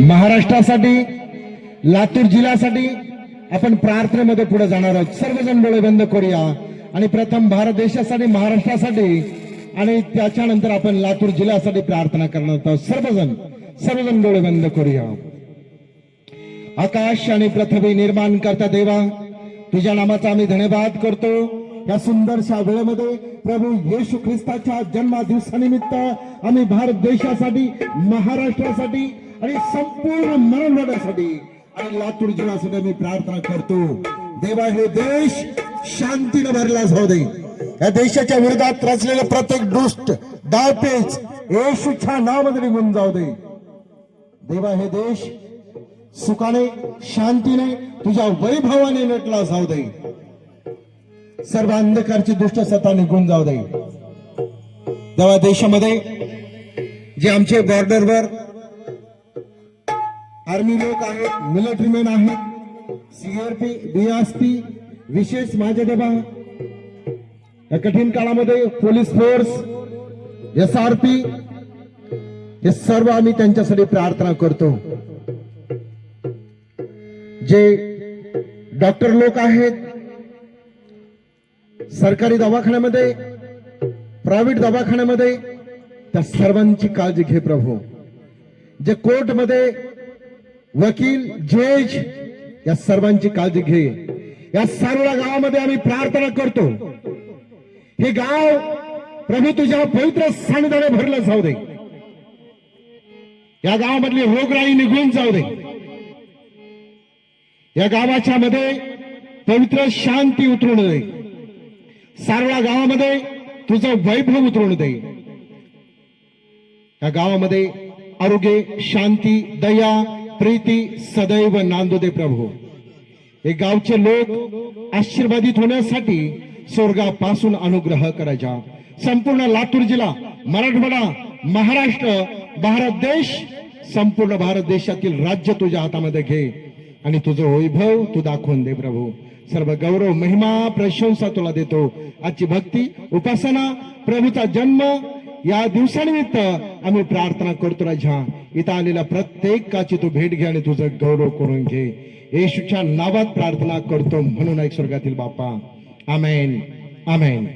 महाराष्ट्रासाठी लातूर जिल्ह्यासाठी आपण प्रार्थनेमध्ये पुढे जाणार आहोत. सर्वजण डोळे बंद करूया. आणि प्रथम भारत देशासाठी महाराष्ट्रासाठी आणि त्याच्यानंतर आपण लातूर जिल्ह्यासाठी प्रार्थना करणार आहोत. सर्वजण सर्वजण डोळे बंद करूया. आकाश आणि पृथ्वी निर्माण करता देवा. तुझ्या नामाचा आम्ही धन्यवाद करतो. या सुंदरशा वेळेमध्ये प्रभू येशू ख्रिस्ताच्या जन्मदिवसानिमित्त आम्ही भारत देशासाठी महाराष्ट्रासाठी आणि संपूर्ण मराठवाड्यासाठी आणि लातूर जिल्ह्यासाठी मी प्रार्थना करतो. देवा हे देश शांतीनं भरला जाऊ दे. या देशाच्या विरोधात रचलेले प्रत्येक दुष्ट डावपेच येशूच्या नावामध्ये निघून जाऊ दे. देवा हे देश सुखाने शांतीने तुझ्या वैभवाने नटला जाऊ दे. सर्व अंधकारची दुष्ट सत्ता निघून जाऊ दे. तेव्हा देशामध्ये जे आमचे बॉर्डरवर आर्मी लोक आहेत मिलिटरीमॅन आहेत सीआरपी डीआरपी विशेष माझ्या देवा या कठीण काळामध्ये police force S R P हे सर्व आम्ही त्यांच्यासाठी प्रार्थना करतो. जे डॉक्टर लोक आहेत सरकारी दवाखान्यामध्ये प्रायव्हेट दवाखान्यामध्ये त्या सर्वांची काळजी घे प्रभू. जे कोर्टमध्ये वकील जज या सर्वांची काळजी घे. या सर्व गावामध्ये आम्ही प्रार्थना करतो. हे गाव प्रभू तुझ्या पवित्र सानिध्याने भरलं जाऊ दे. या गावामधली रोगराई निघून जाऊ दे. या गावाच्या मध्ये पवित्र शांती उतरून दे. सारळा गावामध्ये तुझं वैभव उतरून दे. या गावामध्ये आरोग्य शांती दया प्रीती सदैव नांदू दे प्रभू. हे गावचे लोक आशीर्वादित होण्यासाठी स्वर्गापासून अनुग्रह करायचा संपूर्ण लातूर जिल्हा मराठवाडा महाराष्ट्र भारत देश संपूर्ण भारत देशातील राज्य तुझ्या हातामध्ये घे आणि तुझं वैभव तू दाखवून दे प्रभू. सर्व गौरव महिमा प्रशंसा तुला देतो. आजची भक्ती उपासना प्रभूचा जन्म या दिवसानिमित्त आम्ही प्रार्थना करतो राजा. इथं आलेल्या प्रत्येकाची तू भेट घे आणि तुझं गौरव करून घे. येशूच्या नावात प्रार्थना करतो म्हणून एक स्वर्गातील बापा आमेन. आमेन.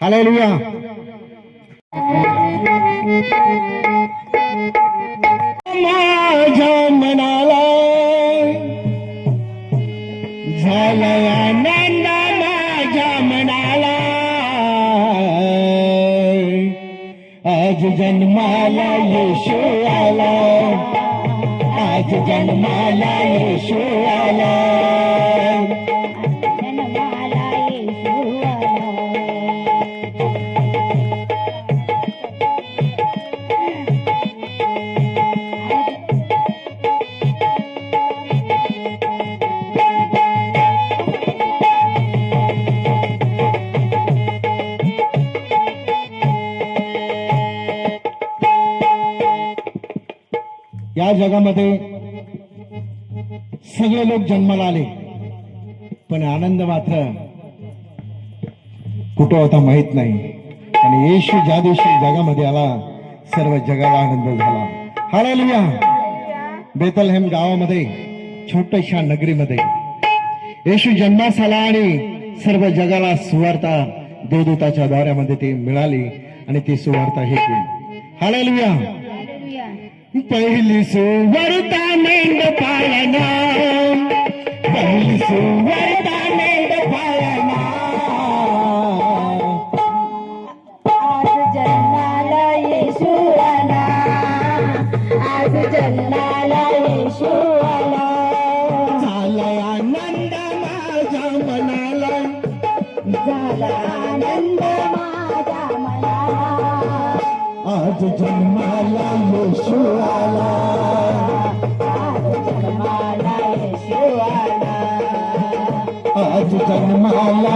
हालेलुया. माझ्या मनाला झाला जन्माला येशू आला. आज जन्माला येशू आला. या जगामध्ये सगळे लोक जन्माला आले. पण आनंद मात्र कुठं होता माहीत नाही. आणि येशू ज्या दिवशी जगामध्ये आला सर्व जगाला आनंद झाला. हालेलुया. बेतलहेम गावामध्ये छोट्याशा नगरीमध्ये. येशू जन्मास आला आणि सर्व जगाला सुवार्ता देवदूताच्या द्वाऱ्यामध्ये ती मिळाली आणि ती सुवार्ता हे केली. हालेलुया. हालेलुया पहिली सुवार्ता मेंढ आज जन्माला येशू आला आज जन्माला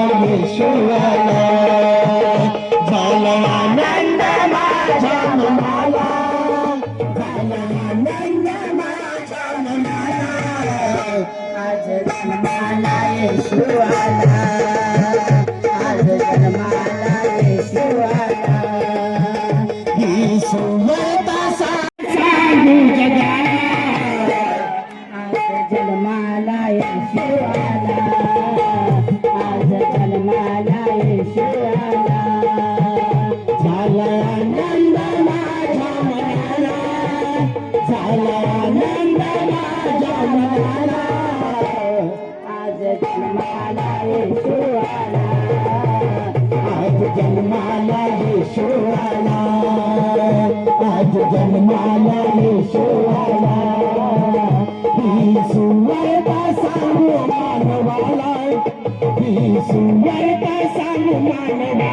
जन्माला येशोवाला. आज जन्माला येशोवाला सुवर्ता सांगू मानवाला. ही सुवर्ता सांगू मानवाला.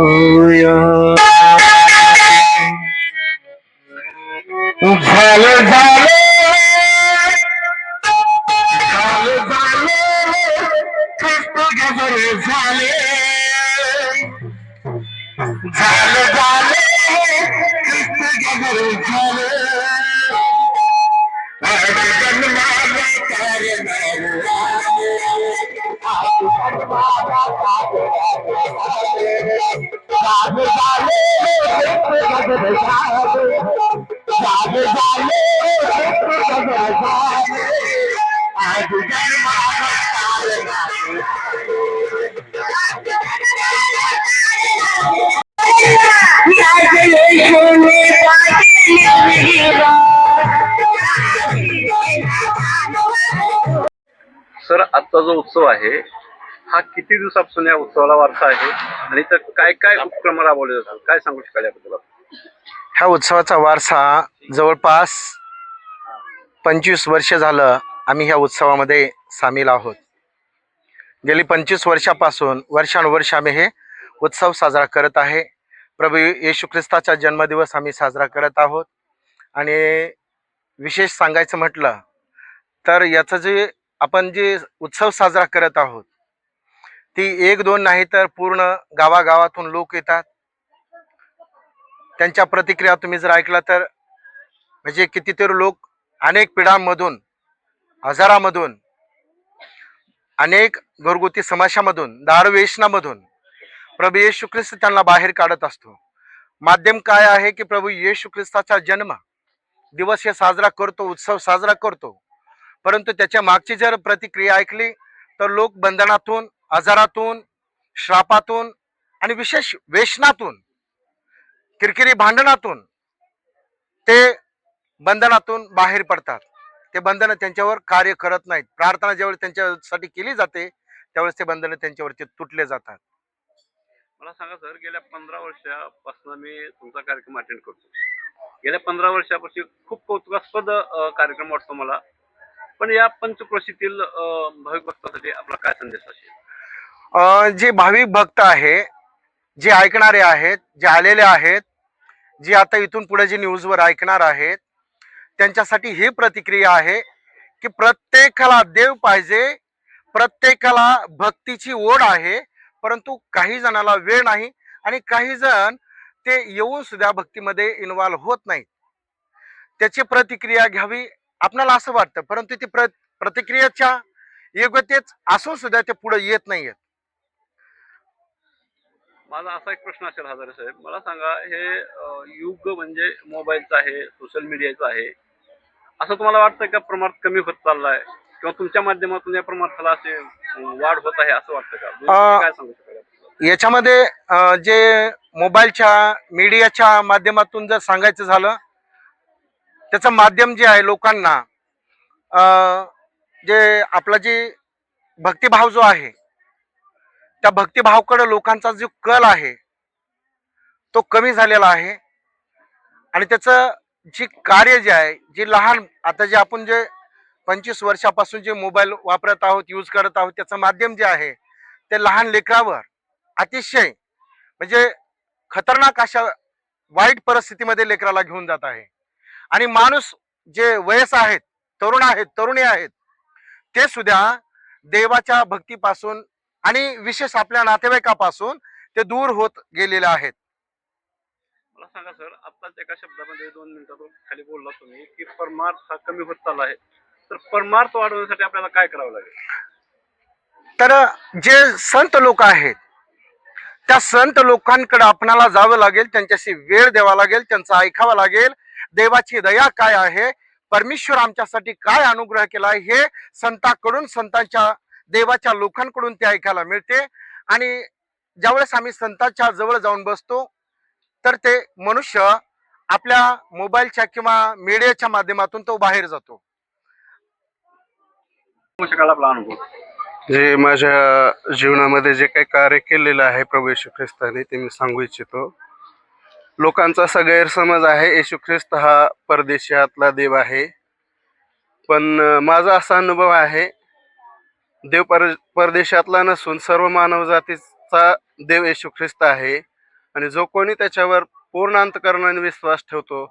Gloria. Hallelujah. सर आजचा जो उत्सव आहे हा किती दिवसापासून या उत्सवाला वारसा आहे? आणि तर काय काय उपक्रम राबवले जातात? काय सांगू शकाल याबद्दल ह्या उत्सवाचा वारसा जवळपास पंचवीस वर्ष झालं आम्ही ह्या उत्सवामध्ये सामील आहोत. गेली पंचवीस वर्षापासून वर्षानुवर्ष आम्ही हे उत्सव साजरा करत आहे. प्रभू येशू ख्रिस्ताचा जन्मदिवस आम्ही साजरा करत आहोत. आणि विशेष सांगायचं म्हटलं तर याचं जे आपण जे उत्सव साजरा करत आहोत ती एक दोन नाही तर पूर्ण गावागावातून लोक येतात. त्यांच्या प्रतिक्रिया तुम्ही जर ऐकला तर म्हणजे कितीतरी लोक अनेक पिढ्यांमधून हजारामधून अनेक घरगुती समाशामधून दारवेशनामधून प्रभू येशू ख्रिस्त त्यांना बाहेर काढत असतो. माध्यम काय आहे की प्रभू येशू ख्रिस्ताचा जन्म दिवस हे साजरा करतो उत्सव साजरा करतो. परंतु त्याच्या मागची जर प्रतिक्रिया ऐकली तर लोक बंधनातून आजारातून श्रापातून आणि विशेष वेशनातून किरकिरी भांडणातून ते बंधनातून बाहेर पडतात. ते बंधनं त्यांच्यावर कार्य करत नाहीत. प्रार्थना ज्यावेळेस त्यांच्यासाठी केली जाते त्यावेळेस ते बंधनं त्यांच्यावरती तुटले जातात. मला सांगा सर गेल्या पंधरा वर्षापासून मी तुमचा कार्यक्रम अटेंड करतो. गेल्या पंधरा वर्षापासून खूप कौतुकास्पद कार्यक्रम वाटतो मला. पण या पंचक्रोशीतील भाविक भक्तासाठी आपला काय संदेश असेल? जे भाविक भक्त आहे जे ऐकणारे आहेत जे आलेले आहेत जे आता इथून पुढे जे न्यूजवर ऐकणार आहेत त्यांच्यासाठी ही प्रतिक्रिया आहे की प्रत्येकाला देव पाहिजे प्रत्येकाला भक्तीची ओढ आहे परंतु काही जणाला वेळ नाही आणि काही जण ते येऊन सुद्धा भक्तीमध्ये इन्व्हॉल्व्ह होत नाहीत. त्याची प्रतिक्रिया घ्यावी आपल्याला असं वाटतं परंतु ती प्र प्रतिक्रियेच्या योग्यतेच असून सुद्धा ते पुढे येत नाहीयेत. माझा असा एक प्रश्न असेल हजारे साहेब. मला सांगा हे युग म्हणजे मोबाईलचं आहे सोशल मीडियाचं आहे. असं तुम्हाला वाटतं का प्रमाण कमी होत चाललाय? किंवा तुमच्या माध्यमातून या प्रमाणाला असे वाढ होत आहे असं वाटतं का? काय सांगू याच्यामध्ये जे मोबाईलच्या मीडियाच्या माध्यमातून जर सांगायचं झालं त्याचं माध्यम जे आहे लोकांना जे आपला जे भक्तिभाव जो आहे त्या भक्तिभावकडे लोकांचा जो कल आहे तो कमी झालेला आहे. आणि त्याचं जे कार्य जे आहे जे लहान आता जे आपण जे पंचवीस वर्षापासून जे मोबाईल वापरत आहोत यूज करत आहोत त्याचं माध्यम जे आहे ते लहान लेकरावर अतिशय म्हणजे खतरनाक अशा वाईट परिस्थितीमध्ये लेकराला घेऊन जात आहे. आणि माणूस जे वयस आहेत तरुण आहेत तरुणी आहेत ते सुद्धा देवाच्या भक्तीपासून आणि विशेष आपल्या नातेवाईकापासून ते दूर होत गेलेले आहेत. मला सांगा सर आत्ताच एका शब्दामध्ये दोन मिनिटातून खाली बोलला तुम्ही की परमार्थ हा कमी होत चालला आहे. तर परमार्थ वाढवण्यासाठी आपल्याला काय करावं लागेल? तर जे संत लोक आहेत त्या संत लोकांकडे आपणाला जावं लागेल त्यांच्याशी वेळ द्यावा लागेल त्यांचं ऐकावं लागेल देवाची दया काय आहे परमेश्वर आमच्यासाठी काय अनुग्रह केला हे संतांकडून संतांच्या देवाच्या लोकांकडून ते ऐकायला मिळते. आणि ज्यावेळेस आम्ही संतांच्या जवळ जाऊन बसतो तर ते मनुष्य आपल्या मोबाईलच्या किंवा मीडियाच्या माध्यमातून तो बाहेर जातो. जे माझ्या जीवनामध्ये जे काही कार्य केलेलं आहे प्रभू येशू ख्रिस्ताने ते मी सांगू इच्छितो. लोकांचा असा गैरसमज आहे येशू ख्रिस्त हा परदेशातला देव आहे. पण माझा असा अनुभव आहे देव पर परदेशातला नसून सर्व मानवजातीचा देव येशू ख्रिस्त आहे. आणि जो कोणी त्याच्यावर पूर्ण अंतकरणाने विश्वास ठेवतो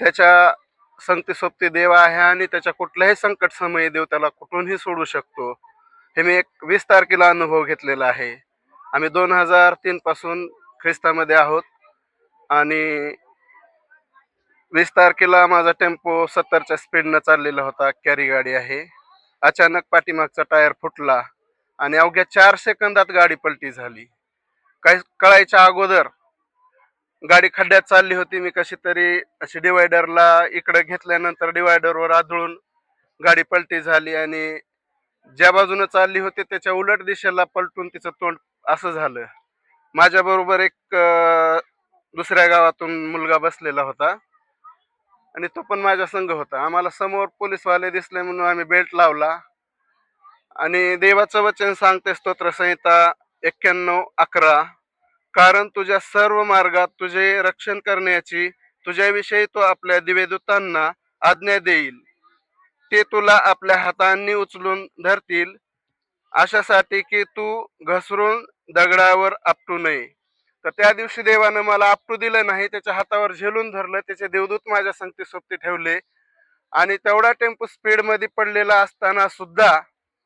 त्याच्या संतीसोबती देव आहे आणि त्याच्या कुठल्याही संकट समयी देव त्याला कुठूनही सोडू शकतो हे मी एक वीस तारखेला अनुभव घेतलेला आहे. आम्ही दोन हजार तीनपासून ख्रिस्तामध्ये आहोत आणि वीस तारखेला माझा टेम्पो सत्तरच्या स्पीडनं चाललेला होता कॅरी गाडी आहे. अचानक पाठीमागचा टायर फुटला आणि अवघ्या चार सेकंदात गाडी पलटी झाली. काही कळायच्या अगोदर गाडी खड्ड्यात चालली होती. मी कशी तरी अशी डिवायडरला इकडे घेतल्यानंतर डिवायडरवर आदळून गाडी पलटी झाली आणि ज्या बाजूनं चालली होती त्याच्या उलट दिशेला पलटून तिचं तोंड असं झालं. माझ्याबरोबर एक दुसऱ्या गावातून मुलगा बसलेला होता. आणि तो पण माझा संघ होता. आम्हाला समोर पोलीसवाले दिसले म्हणून आम्ही बेल्ट लावला. आणि देवाचं वचन सांगते स्तोत्रसंहिता एक्क्याण्णव अकरा. कारण तुझ्या सर्व मार्गात तुझे रक्षण करण्याची तुझ्याविषयी तो आपल्या दिवेदूतांना आज्ञा देईल. ते तुला आपल्या हातांनी उचलून धरतील. अशासाठी की तू घसरून दगडावर आपटू नये. तर त्या दिवशी देवानं मला आपटू दिलं नाही त्याच्या हातावर झेलून धरलं त्याचे देवदूत माझ्या संगती सोबती ठेवले. आणि तेवढा टेम्पो स्पीडमध्ये पडलेला असताना सुद्धा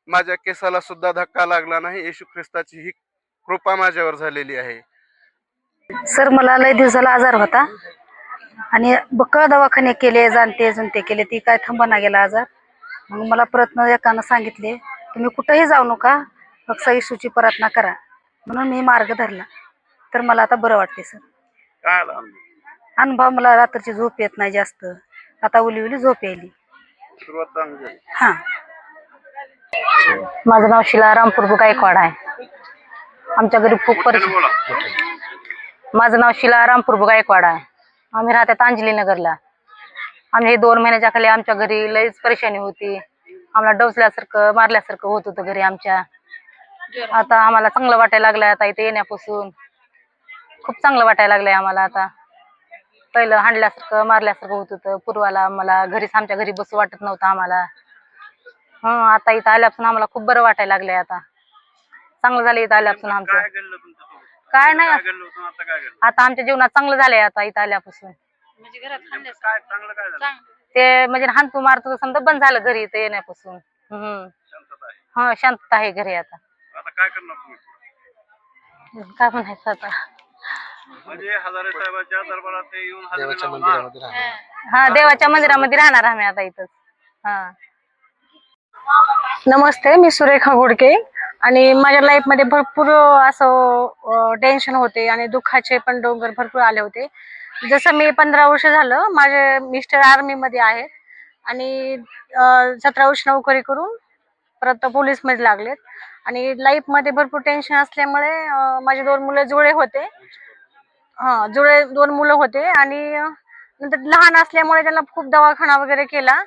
माझ्या केसाला सुद्धा धक्का लागला नाही. येशू ख्रिस्ताची ही कृपा माझ्यावर झालेली आहे. सर मला लय दिवसाला आजार होता. आणि बक्कळ दवाखाने केले जाणते जुनते केले ती काय थांबना गेला आजार. मग मला प्रयत्न एकानं सांगितले तुम्ही कुठंही जाऊ नका फक्त येशूची प्रार्थना करा. म्हणून मी मार्ग धरला. तर मला आता बरं वाटते सर. काय आला अनुभव? अनुभव मला रात्रीची झोप येत नाही जास्त. आता उली उली झोप यायली. सुरुवात चांगली झाली. हां. माझं नाव शिला रामपूर गायकवाड आहे. आमच्या घरी खूप मोठ्याने परिस्थिती बोला. माझं नाव शिला रामपूर गायकवाड आहे. आम्ही राहतात अंजली नगरला. आम्ही हे दोन महिन्याच्या खाली आमच्या घरी लईच परेशानी होती. आम्हाला डोसल्यासारखं मारल्यासारखं होत होतं घरी आमच्या. आता आम्हाला चांगलं वाटायला लागलंय आता इथे येण्यापासून. खूप चांगलं वाटायला लागलंय आम्हाला आता. पहिलं हाणल्यासारखं मारल्यासारखं होत होतं. पूर्वाला आम्हाला घरीच आमच्या घरी बसू वाटत नव्हतं आम्हाला. हं आता इथं आल्यापासून आम्हाला खूप बरं वाटायला लागलंय आता. चांगलं झालं इथं आल्यापासून आमचं. काय घडलं तुमच्यासोबत काय नाही. काय घडलं होतं? आता काय घडलं? आता आमच्या जीवनात चांगलं झालंय आता इथं आल्यापासून. नेमकं काय चांगलं काय झालं? ते म्हणजे हानतू मारतो समजा बंद झालं घरी इथं येण्यापासून. हम्म शांतता आहे. हा शांतता आहे घरी आता. आता काय करणार तुम्ही काय म्हणायचं आता? म्हणजे हजारे साहेबांच्या दरबारात ते येऊन हजेरी लावणार हा. देवाच्या मंदिरामध्ये राहणार आम्ही आता इथंच. हा. नमस्ते मी सुरेखा गुडके आणि माझ्या लाईफमध्ये भरपूर असं टेन्शन होते आणि दुःखाचे पण डोंगर भरपूर आले होते. जसं मी पंधरा वर्ष झालं माझे मिस्टर आर्मीमध्ये आहेत. आणि सतरा वर्ष नोकरी करून परत पोलीसमध्ये लागलेत. आणि लाईफमध्ये भरपूर टेन्शन असल्यामुळे अं, माझे दोन मुलं जुळे होते. हा जुळे दोन मुलं होते आणि नंतर लहान असल्यामुळे त्यांना खूप दवाखाना वगैरे केला.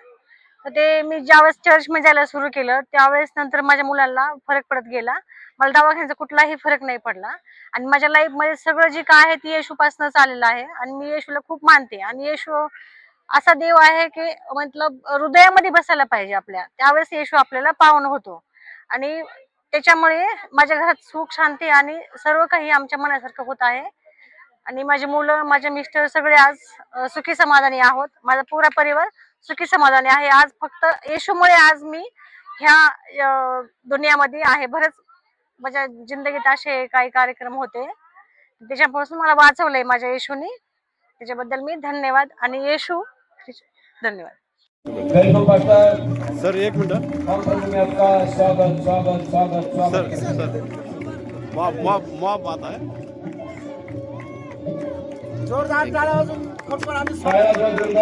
तर ते मी ज्यावेळेस चर्चमध्ये जायला सुरू केलं त्यावेळेस नंतर माझ्या मुलांना फरक पडत गेला. मला दवाखान्याचा कुठलाही फरक नाही पडला. आणि माझ्या लाईफमध्ये सगळं जे काय आहे ते येशूपासूनच आलेलं आहे. आणि मी येशूला खूप मानते. आणि येशू असा देव आहे की मतलब हृदयामध्ये बसायला पाहिजे आपल्या. त्यावेळेस येशू आपल्याला पावन होतो. आणि त्याच्यामुळे माझ्या घरात सुख शांती आणि सर्व काही आमच्या मनासारखं होत आहे. आणि माझे मुलं माझे मिस्टर सगळे आज सुखी समाधानी आहोत. माझा पुरा परिवार सुखी समाधानी आहे. आज फक्त येशूमुळे आज मी ह्या दुनियामध्ये आहे. बरेच माझ्या जिंदगीत असे काही कार्यक्रम होते. त्याच्यापासून मला वाचवलंय माझ्या येशूने. त्याच्याबद्दल मी धन्यवाद आणि येशू धन्यवाद. सर एक मिनट. स्वागत स्वागत स्वागत सर सर. मॉब मॉब मॉब आता है स्वागत